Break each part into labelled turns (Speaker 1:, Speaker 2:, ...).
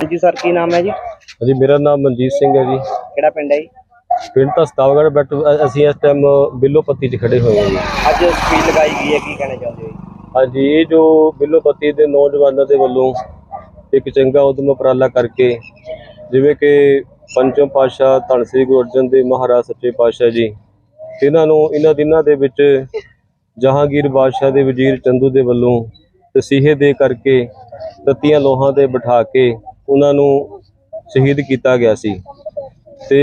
Speaker 1: Sir ਕੀ ਨਾਮ ਹੈ ਜੀ?
Speaker 2: ਜੀ ਮੇਰਾ ਨਾਮ ਮਨਜੀਤ ਸਿੰਘ ਹੈ ਜੀ।
Speaker 1: ਕਿਹੜਾ ਪਿੰਡ ਹੈ ਜੀ?
Speaker 2: ਪਿੰਡ ਤਾਂ ਸਤਾਵਗੜ ਬਟ ਅਸੀਂ ਇਸ ਟਾਈਮ ਬਿੱਲੋਪੱਤੀ 'ਚ ਖੜੇ ਹੋਏ ਹਾਂ ਜੀ।
Speaker 1: ਅੱਜ ਸਪੀਡ ਲਗਾਈ ਗਈ ਹੈ ਕੀ ਕਹਿਣਾ ਚਾਹੁੰਦੇ ਹੋ ਜੀ?
Speaker 2: ਹਾਂਜੀ ਇਹ ਜੋ ਬਿੱਲੋਪੱਤੀ ਦੇ ਨੌਜਵਾਨਾਂ ਦੇ ਵੱਲੋਂ ਇੱਕ ਚੰਗਾ ਉਦਮ ਉਪਰਾਲਾ ਕਰਕੇ ਜਿਵੇਂ ਕਿ ਪੰਚਮ ਪਾਸ਼ਾ ਧੰਨ ਸ੍ਰੀ ਗੁਰੂ ਅਰਜਨ ਦੇਵ ਮਹਾਰਾਜ ਸੱਚੇ ਪਾਤਸ਼ਾਹ ਜੀ ਇਹਨਾਂ ਨੂੰ ਇਹਨਾਂ ਦਿਨਾਂ ਦੇ ਵਿੱਚ ਜਹਾਂਗੀਰ ਬਾਦਸ਼ਾਹ ਦੇ ਵਜ਼ੀਰ ਚੰਦੂ ਦੇ ਵੱਲੋਂ ਤਸੀਹੇ ਦੇ ਕਰਕੇ ਤਤੀਆਂ ਲੋਹਾਂ ਤੇ ਬਿਠਾ ਕੇ ਉਹਨਾਂ ਨੂੰ ਸ਼ਹੀਦ ਕੀਤਾ ਗਿਆ ਸੀ। ਤੇ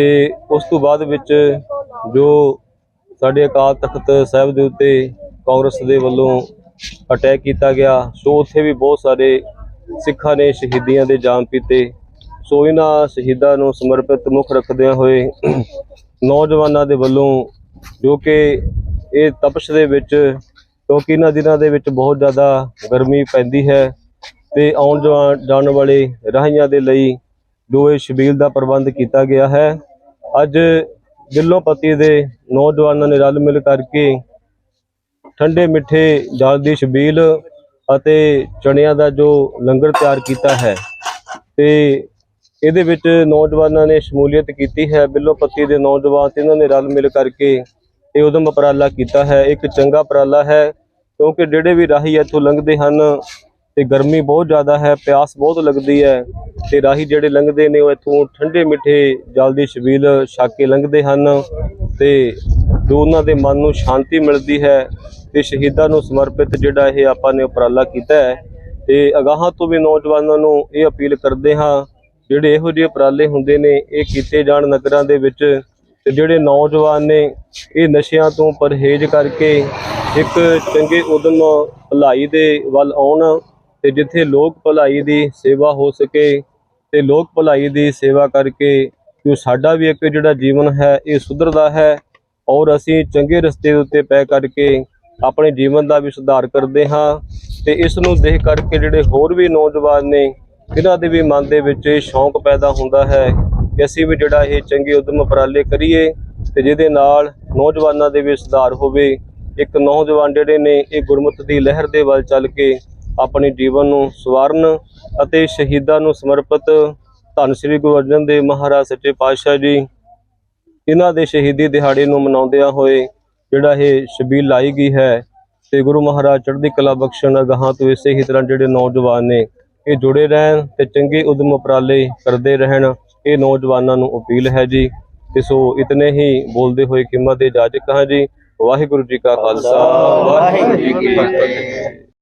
Speaker 2: ਉਸ ਤੋਂ ਬਾਅਦ ਵਿੱਚ ਜੋ ਸਾਡੇ ਅਕਾਲ ਤਖਤ ਸਾਹਿਬ ਦੇ ਉੱਤੇ ਕਾਂਗਰਸ ਦੇ ਵੱਲੋਂ ਅਟੈਕ ਕੀਤਾ ਗਿਆ, ਸੋ ਉੱਥੇ ਵੀ ਬਹੁਤ ਸਾਰੇ ਸਿੱਖਾਂ ਨੇ ਸ਼ਹੀਦੀਆਂ ਦੇ ਜਾਮ ਪੀਤੇ ਸੋ ਇਹਨਾਂ ਸ਼ਹੀਦਾਂ ਨੂੰ ਸਮਰਪਿਤ ਮੁੱਖ ਰੱਖਦਿਆਂ ਹੋਏ ਨੌਜਵਾਨਾਂ ਦੇ ਵੱਲੋਂ ਜੋ ਕਿ ਇਹ ਤਪਸ਼ ਦੇ ਵਿੱਚ ਕਿਉਂਕਿ ਇਹਨਾਂ ਦਿਨਾਂ ਦੇ ਵਿੱਚ ਬਹੁਤ ਜ਼ਿਆਦਾ ਗਰਮੀ ਪੈਂਦੀ ਹੈ ਤੇ ਆਉਣ ਜਾ- ਜਾਣ ਵਾਲੇ ਰਾਹੀਆਂ ਦੇ ਲਈ ਜੋ ਇਹ ਛਬੀਲ ਦਾ ਪ੍ਰਬੰਧ ਕੀਤਾ ਗਿਆ ਹੈ। ਅੱਜ ਦਿੱਲੋਪਤੀ ਦੇ ਨੌਜਵਾਨਾਂ ਨੇ ਰਲ ਮਿਲ ਕਰਕੇ ਠੰਡੇ ਮਿੱਠੇ ਜਲ ਦੀ ਸ਼ਬੀਲ ਅਤੇ ਚਣਿਆਂ ਦਾ ਜੋ ਲੰਗਰ ਤਿਆਰ ਕੀਤਾ ਹੈ ਤੇ ਇਹਦੇ ਵਿੱਚ ਨੌਜਵਾਨਾਂ ਨੇ ਸ਼ਮੂਲੀਅਤ ਕੀਤੀ ਹੈ। ਬਿੱਲੋਪੱਤੀ ਦੇ ਨੌਜਵਾਨ ਤੇ ਇਹਨਾਂ ਨੇ ਰਲ ਮਿਲ ਕਰਕੇ ਇਹ ਉਦਮ ਉਪਰਾਲਾ ਕੀਤਾ ਹੈ। ਇੱਕ ਚੰਗਾ ਉਪਰਾਲਾ ਹੈ ਕਿਉਂਕਿ ਜਿਹੜੇ ਵੀ ਰਾਹੀ ਇੱਥੋਂ ਲੰਘਦੇ ਹਨ ਤੇ ਗਰਮੀ ਬਹੁਤ ਜ਼ਿਆਦਾ ਹੈ, ਪਿਆਸ ਬਹੁਤ ਲੱਗਦੀ ਹੈ ਤੇ ਰਾਹੀ ਜਿਹੜੇ ਲੰਘਦੇ ਨੇ ਉਹ ਇੱਥੋਂ ਠੰਡੇ ਮਿੱਠੇ ਜਲ ਦੀ ਛਬੀਲ ਛੱਕ ਕੇ ਲੰਘਦੇ ਹਨ ਤੇ ਜੋ ਉਹਨਾਂ ਦੇ ਮਨ ਨੂੰ ਸ਼ਾਂਤੀ ਮਿਲਦੀ ਹੈ ਤੇ ਸ਼ਹੀਦਾਂ ਨੂੰ ਸਮਰਪਿਤ ਜਿਹੜਾ ਇਹ ਆਪਾਂ ਨੇ ਉਪਰਾਲਾ ਕੀਤਾ ਹੈ ਤੇ ਅਗਾਹਾਂ ਤੋਂ ਵੀ ਨੌਜਵਾਨਾਂ ਨੂੰ ਇਹ ਅਪੀਲ ਕਰਦੇ ਹਾਂ, ਜਿਹੜੇ ਇਹੋ ਜਿਹੇ ਉਪਰਾਲੇ ਹੁੰਦੇ ਨੇ, ਇਹ ਕੀਤੇ ਜਾਣ ਨਗਰਾਂ ਦੇ ਵਿੱਚ ਤੇ ਜਿਹੜੇ ਨੌਜਵਾਨ ਨੇ, ਇਹ ਨਸ਼ਿਆਂ ਤੋਂ ਪਰਹੇਜ਼ ਕਰਕੇ ਇੱਕ ਚੰਗੇ ਉਦਮ ਭਲਾਈ ਦੇ ਵੱਲ ਆਉਣ ਤੇ ਜਿੱਥੇ ਲੋਕ ਭਲਾਈ ਦੀ ਸੇਵਾ ਹੋ ਸਕੇ ਤੇ ਲੋਕ ਭਲਾਈ ਦੀ ਸੇਵਾ ਕਰਕੇ ਜੋ ਸਾਡਾ ਵੀ ਇੱਕ ਜਿਹੜਾ ਜੀਵਨ ਹੈ, ਇਹ ਸੁਧਰਦਾ ਹੈ ਔਰ ਅਸੀਂ ਚੰਗੇ ਰਸਤੇ ਉੱਤੇ ਪੈ ਕਰਕੇ ਆਪਣੇ ਜੀਵਨ ਦਾ ਵੀ ਸੁਧਾਰ ਕਰਦੇ ਹਾਂ ਤੇ ਇਸ ਨੂੰ ਦੇਖ ਕਰਕੇ ਜਿਹੜੇ ਹੋਰ ਵੀ ਨੌਜਵਾਨ ਨੇ, ਇਹਨਾਂ ਦੇ ਵੀ ਮਨ ਦੇ ਵਿੱਚ ਇਹ ਸ਼ੌਂਕ ਪੈਦਾ ਹੁੰਦਾ ਹੈ ਕਿ ਅਸੀਂ ਵੀ ਜਿਹੜਾ ਇਹ ਚੰਗੇ ਉਦਮ ਉਪਰਾਲੇ ਕਰੀਏ ਤੇ ਜਿਹਦੇ ਨਾਲ ਨੌਜਵਾਨਾਂ ਦੇ ਵੀ ਸੁਧਾਰ ਹੋਵੇ। ਇੱਕ ਨੌਜਵਾਨ ਜਿਹੜੇ ਨੇ, ਇਹ ਗੁਰਮਤਿ ਦੀ ਲਹਿਰ ਦੇ ਵੱਲ ਚੱਲ ਕੇ ਆਪਣੇ ਜੀਵਨ ਨੂੰ ਸਵਾਰਨ ਅਤੇ ਸ਼ਹੀਦਾਂ ਨੂੰ ਸਮਰਪਿਤ ਧੰਨ ਸ੍ਰੀ ਗੁਰੂ ਅਰਜਨ ਦੇਵ ਮਹਾਰਾਜ, ਸੱਚੇ ਪਾਤਸ਼ਾਹ ਜੀ, ਇਹਨਾਂ ਦੇ ਸ਼ਹੀਦੀ ਦਿਹਾੜੇ ਨੂੰ ਮਨਾਉਂਦਿਆਂ ਹੋਏ ਜਿਹੜਾ ਇਹ ਸ਼ਬੀਲ ਲਾਈ ਗਈ ਹੈ ਤੇ ਗੁਰੂ ਮਹਾਰਾਜ ਚੜ੍ਹਦੀ ਕਲਾ ਬਖਸ਼ਣ ਅਗਾਹਾਂ ਤੋਂ ਇਸੇ ਹੀ ਤਰ੍ਹਾਂ ਜਿਹੜੇ ਨੌਜਵਾਨ ਨੇ, ਇਹ ਜੁੜੇ ਰਹਿਣ ਤੇ ਚੰਗੇ ਉਦਮ ਉਪਰਾਲੇ ਕਰਦੇ ਰਹਿਣ, ਇਹ ਨੌਜਵਾਨਾਂ ਨੂੰ ਅਪੀਲ ਹੈ ਜੀ। ਤੇ ਸੋ ਇਤਨੇ ਹੀ ਬੋਲਦੇ ਹੋਏ ਕਿਮਤ ਦੇ ਜਾਜਕ ਹਾਂ ਜੀ, ਵਾਹਿਗੁਰੂ ਜੀ ਕਾ ਖਾਲਸਾ, ਵਾਹਿਗੁਰੂ ਜੀ ਕੀ ਫਤਿਹ।